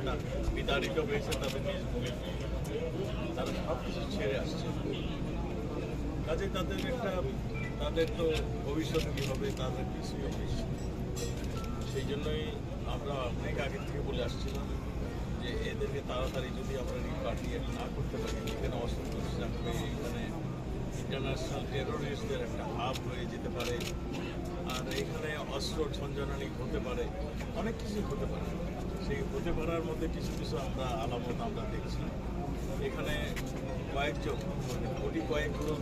একটা বিতাড়িত হয়েছে, তাদের নিজ ভূমি তারা সব কিছু ছেড়ে আসছে। কাজে তাদের একটা, তাদের তো ভবিষ্যতে কী হবে, তাদের কিছুই অফিস। সেই জন্যই আমরা অনেক আগে থেকে বলে আসছিলাম যে এদেরকে তাড়াতাড়ি যদি আমরা রিপার্টিয়েট না করতে পারি, এখানে অসন্তোষ রাখবে এখানে ইন্টারন্যাশনাল টেরোরিস্টদের একটা হাব হয়ে যেতে পারে। আর এখানে অস্ত্র সঞ্জনানি হতে পারে, অনেক কিছু হতে পারে। সেই হতে পারার মধ্যে কিছু কিছু আমরা আলামত আমরা দেখছি। এখানে কয়েকজন কোটি কয়েকগুলো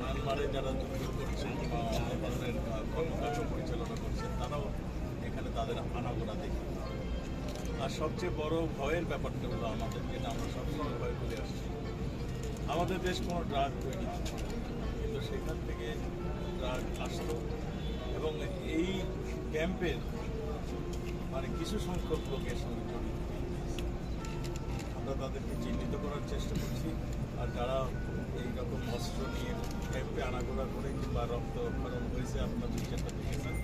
মায়ানমারে যারা যুদ্ধ করছেন বা ধরনের কর্মকাণ্ড পরিচালনা করছেন, তারাও এখানে তাদের আনাগোনা দেখি। আর সবচেয়ে বড় ভয়ের ব্যাপারটা হলো আমাদের, যেটা আমরা সবসময় ভয় করে আসছি। আমাদের দেশ কোনো ড্রাগ তৈরি। কিন্তু সেখান থেকে ড্রাগ আসতো এবং এই ক্যাম্পের মানে কিছু সংখ্যক লোকের সঙ্গে জড়িত আমরা তাদেরকে চিহ্নিত করার চেষ্টা করছি। আর যারা এই রকম অস্ত্র নিয়ে ক্যাম্পে আনাগোনা করে কিংবা রক্ত খরণ হয়েছে, আপনার বিচারটা দেখেছেন।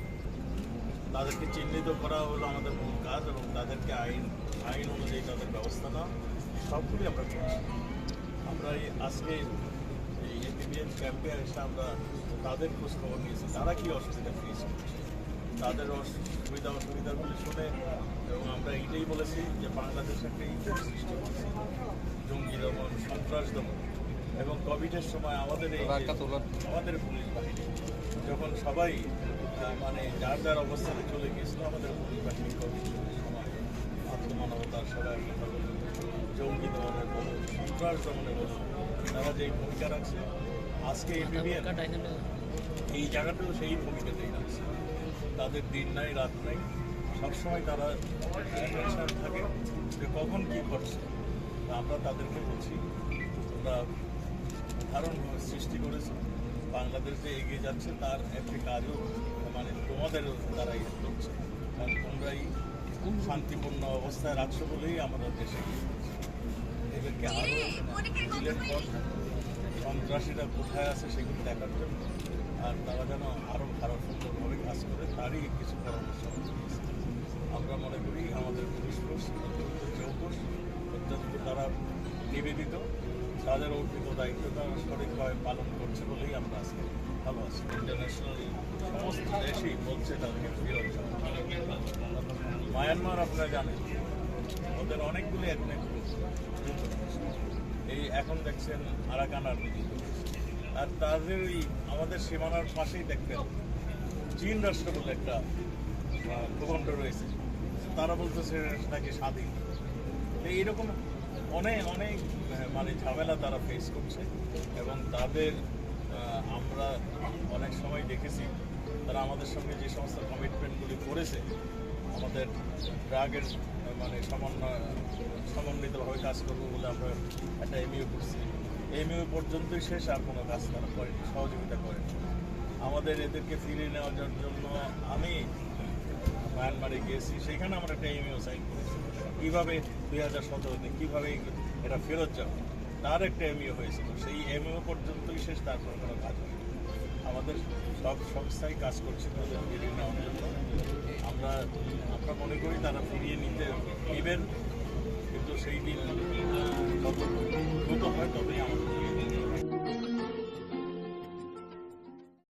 তাদেরকে চিহ্নিত করা হলো আমাদের মূল কাজ এবং তাদেরকে আইন আইন অনুযায়ী তাদের ব্যবস্থা নেওয়া। সবগুলি আমরা করছি। আমরা এই আজকে এপিবিএন ক্যাম্পে এসে আমরা তাদের খোঁজ খবর নিয়েছি। তারা কি অসুবিধা ফেস করছে? তাদের অস- সুবিধা অসুবিধাগুলি শুনে এবং আমরা এইটাই বলেছি যে বাংলাদেশ একটা ইতিহাস সৃষ্টি করছে। জঙ্গি দমন সন্ত্রাস দমন এবং কোভিডের সময় আমাদের এই যে- আমাদের পুলিশ বাহিনী যখন সবাই মানে যার যার অবস্থানে চলে গিয়েছিল আমাদের পুলিশ বাহিনী কোভিড সময় আত্মমানবতার সবাই জঙ্গি দমনের বলুন সন্ত্রাস দমনের বলুন তারা যেই ভূমিকা রাখছে আজকে এপিবিএন এই জায়গাটাও সেই ভূমিকাতেই রাখছে তাদের দিন নাই রাত নাই। সবসময় তারা টেনশন থাকে যে কখন কী ঘটছে। তা আমরা তাদেরকে বলছি তোমরা ধারণ সৃষ্টি করেছে। বাংলাদেশ যে এগিয়ে যাচ্ছে তার একটি কাজও মানে তোমাদের দ্বারাই হচ্ছে কারণ তোমরাই শান্তিপূর্ণ অবস্থায় রাখছো বলেই আমাদের দেশে এদেরকে আরও দিলের পর সন্ত্রাসীরা কোথায় আছে সেগুলো দেখার জন্য। আর তারা যেন আরও ভালো সুন্দরভাবে কাজ করে তারই কিছু পরামর্শ আমরা মনে করি আমাদের পুলিশ ফোর্স অত্যন্ত অত্যন্ত তারা নিবেদিত। তাদের অর্পিত দায়িত্ব তারা সঠিকভাবে পালন করছে বলেই আমরা আজকে ভালো আছি। ইন্টারন্যাশনাল সমস্ত দেশই বলছে তাদেরকে ফেরত মায়ানমার আপনারা জানেন। ওদের অনেকগুলি এথনিক এখন দেখছেন আরাকান আর তাদের ওই আমাদের সীমানার পাশেই দেখবেন, চীন রাষ্ট্র বলে একটা ভূখণ্ড রয়েছে। তারা বলতেছে নাকি স্বাধীন। এইরকম অনেক অনেক মানে ঝামেলা তারা ফেস করছে। এবং তাদের আমরা অনেক সময় দেখেছি, তারা আমাদের সঙ্গে যে সমস্ত কমিটমেন্টগুলি করেছে, আমাদের ড্রাগের মানে সমন্বয়, সমন্বিতভাবে কাজ করব বলে আমরা একটা এমইউ করছি। এমইউ পর্যন্তই শেষ, আর কোনো কাজ তারা করেনি, সহযোগিতা করেনি। আমাদের এদেরকে ফিরিয়ে নেওয়ার জন্য আমি মায়ানমারে গিয়েছি, সেখানে আমরা একটা এমইউ সাইন করেছি। কীভাবে দুই হাজার সতেরোতে কীভাবে এটা ফেরত যাবে তার একটা এমইউ হয়েছিল। সেই এমইউ পর্যন্তই শেষ, তারপর কোনো কাজ হয়নি। আমাদের সব সংস্থাই কাজ করছে তাদের ফিরিয়ে নেওয়ার জন্য। আমরা আমরা মনে করি তারা ফিরিয়ে নিতে নেবেন, কিন্তু সেই দিন যত দ্রুত হয় তবেই আমাদের